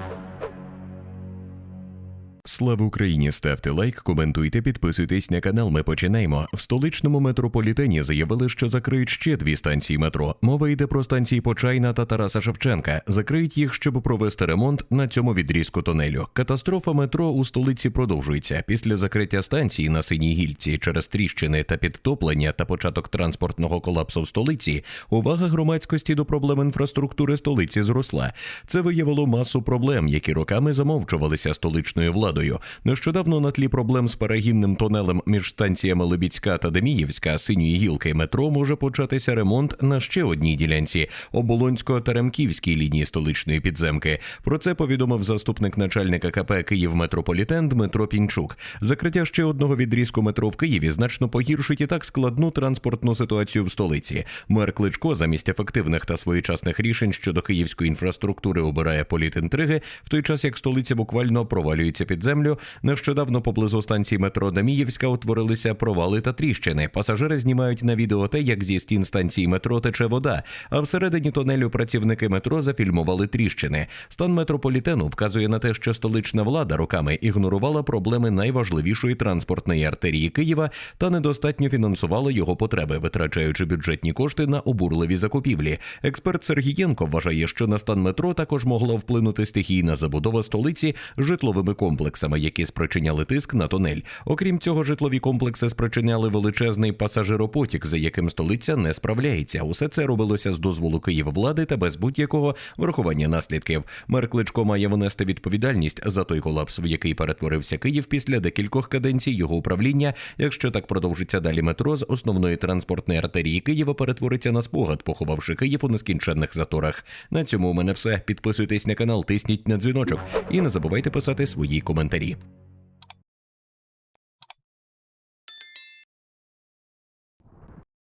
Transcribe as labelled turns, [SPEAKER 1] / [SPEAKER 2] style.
[SPEAKER 1] Thank you. Слава Україні! Ставте лайк, коментуйте, підписуйтесь на канал. Ми починаємо. В столичному метрополітені заявили, що закриють ще дві станції метро. Мова йде про станції Почайна та Тараса Шевченка. Закриють їх, щоб провести ремонт на цьому відрізку тунелю. Катастрофа метро у столиці продовжується. Після закриття станції на синій гільці через тріщини та підтоплення та початок транспортного колапсу в столиці. Увага громадськості до проблем інфраструктури столиці зросла. Це виявило масу проблем, які роками замовчувалися столичною владою. Нещодавно на тлі проблем з перегінним тунелем між станціями Лебідська та Деміївська синьої гілки метро може початися ремонт на ще одній ділянці Оболонсько-Теремківській лінії столичної підземки. Про це повідомив заступник начальника КП Київ Метрополітен Дмитро Пінчук. Закриття ще одного відрізку метро в Києві значно погіршить і так складну транспортну ситуацію в столиці. Мер Кличко замість ефективних та своєчасних рішень щодо київської інфраструктури обирає політінтриги, в той час як столиця буквально провалюється під землю. Нещодавно поблизу станції метро Даміївська утворилися провали та тріщини. Пасажири знімають на відео те, як зі стін станції метро тече вода. А всередині тунелю працівники метро зафільмували тріщини. Стан метрополітену вказує на те, що столична влада роками ігнорувала проблеми найважливішої транспортної артерії Києва та недостатньо фінансувала його потреби, витрачаючи бюджетні кошти на обурливі закупівлі. Експерт Сергієнко вважає, що на стан метро також могла вплинути стихійна забудова столиці житловими комплексами, які спричиняли тиск на тунель. Окрім цього, житлові комплекси спричиняли величезний пасажиропотік, за яким столиця не справляється. Усе це робилося з дозволу Київвлади та без будь-якого врахування наслідків. Мер Кличко має внести відповідальність за той колапс, в який перетворився Київ після декількох каденцій його управління. Якщо так продовжиться далі, метро з основної транспортної артерії Києва перетвориться на спогад, поховавши Київ у нескінченних заторах. На цьому у мене все. Підписуйтесь на канал, тисніть на дзвіночок і не забувайте писати свої коментарі.